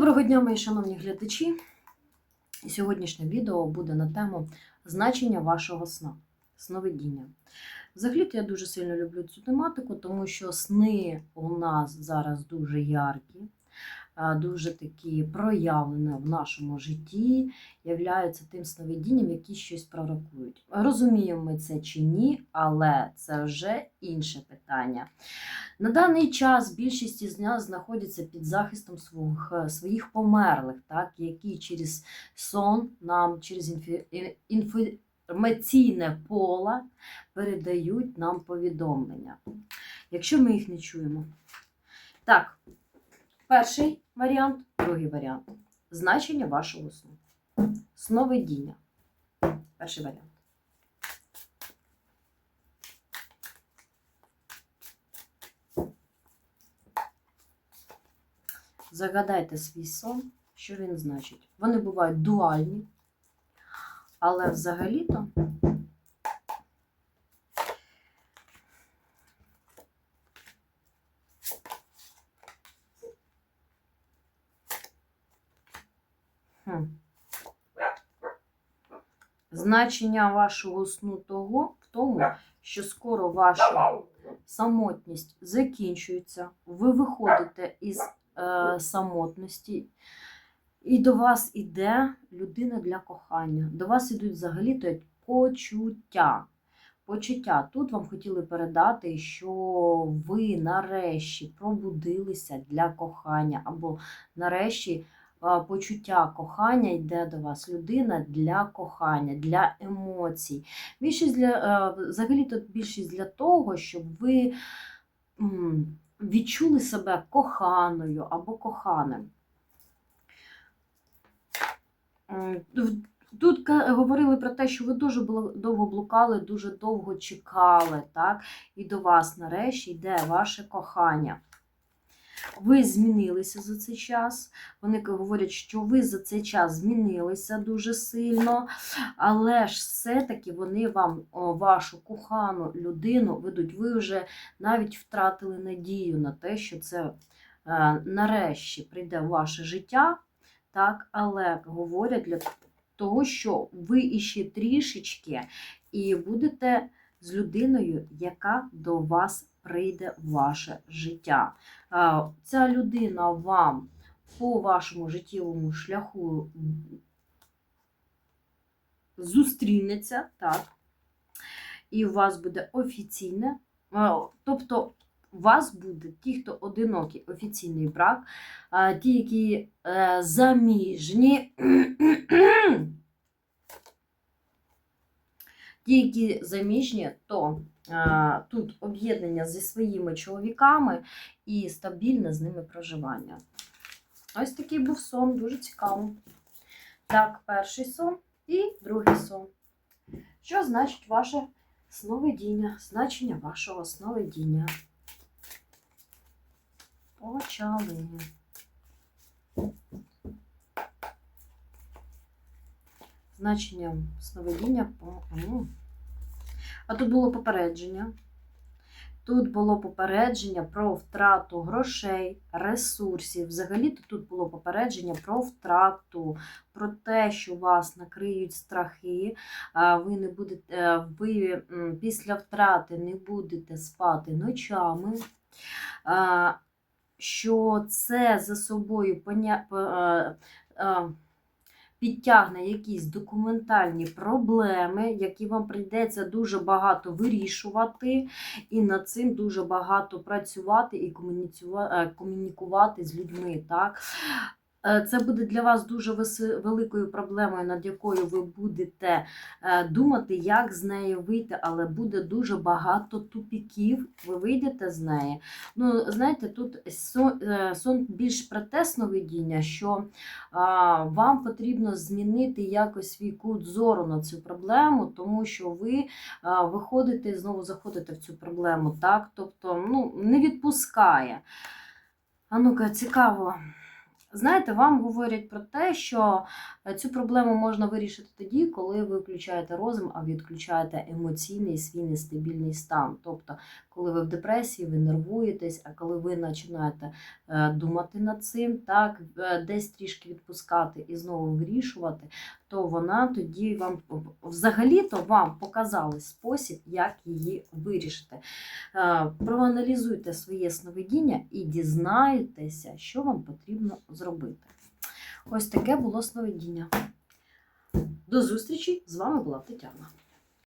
Доброго дня, мої шановні глядачі. Сьогоднішнє відео буде на тему значення вашого сна, сновидіння. Взагалі, я дуже сильно люблю цю тематику, тому що сни у нас зараз дуже яркі, дуже такі проявлені в нашому житті, являються тим сновидінням, які щось пророкують. Розуміємо ми це чи ні, але це вже інше питання. На даний час більшість із нас знаходяться під захистом своїх, е, своїх померлих, так, які через сон нам, через ін- інформаційне поле передають нам повідомлення, якщо ми їх не чуємо. Так, перший варіант, другий варіант. Значення вашого сну. Сновидіння. Перший варіант. Загадайте свій сон, що він значить. Вони бувають дуальні, але взагалі-то значення вашого сну того в тому, що скоро ваша самотність закінчується, ви виходите із е, самотності, і до вас іде людина для кохання. До вас ідуть взагалі то почуття. Почуття. Тут вам хотіли передати, що ви нарешті пробудилися для кохання, або нарешті почуття кохання йде до вас. Людина для кохання, для емоцій. Більшість для, е, взагалі тут більшість для того, щоб ви відчули себе коханою або коханим. Тут говорили про те, що ви дуже довго блукали, дуже довго чекали, так? І до вас нарешті йде ваше кохання. Ви змінилися за цей час. Вони говорять, що ви за цей час змінилися дуже сильно, але ж все-таки вони вам вашу кохану людину ведуть. Ви вже навіть втратили надію на те, що це е, нарешті прийде в ваше життя, так, але говорять для того, що ви іще трішечки і будете з людиною, яка до вас прийде в ваше життя. Ця людина вам по вашому життєвому шляху зустрінеться, так, і у вас буде офіційне, тобто у вас буде ті, хто одинокий офіційний брак, ті, які е, заміжні, ті, заміжні, то а, тут об'єднання зі своїми чоловіками і стабільне з ними проживання. Ось такий був сон, дуже цікаво. Так, перший сон і другий сон. Що значить ваше сновидіння? Значення вашого сновидіння. Почали. Значення сновидіння по. А тут було попередження. Тут було попередження про втрату грошей, ресурсів. Взагалі-то тут було попередження про втрату, про те, що вас накриють страхи, ви не будете, е, ви після втрати не будете спати ночами. Що це за собою поня... підтягне якісь документальні проблеми, які вам прийдеться дуже багато вирішувати, і над цим дуже багато працювати і е, комунікувати з людьми. Так? Е, Це буде для вас дуже великою проблемою, над якою ви будете е, думати, як з нею вийти, але буде дуже багато тупіків. Ви вийдете з неї. Ну, знаєте, тут сон, е, більш про те сновидіння, що вам потрібно змінити якось свій кут зору на цю проблему, тому що ви виходите і знову заходите в цю проблему, так? Тобто ну, не відпускає. А ну-ка, цікаво. Знаєте, вам говорять про те, що цю проблему можна вирішити тоді, коли ви включаєте розум, а відключаєте емоційний свій нестабільний стан. Тобто, коли ви в депресії, ви нервуєтесь, а коли ви починаєте е, думати над цим, так, е, десь трішки відпускати і знову вирішувати, то вона тоді вам взагалі-то вам показали спосіб, як її вирішити. Е, Проаналізуйте своє сновидіння і дізнайтеся, що вам потрібно зробити. Ось таке було сновидіння. До зустрічі! З вами була Тетяна.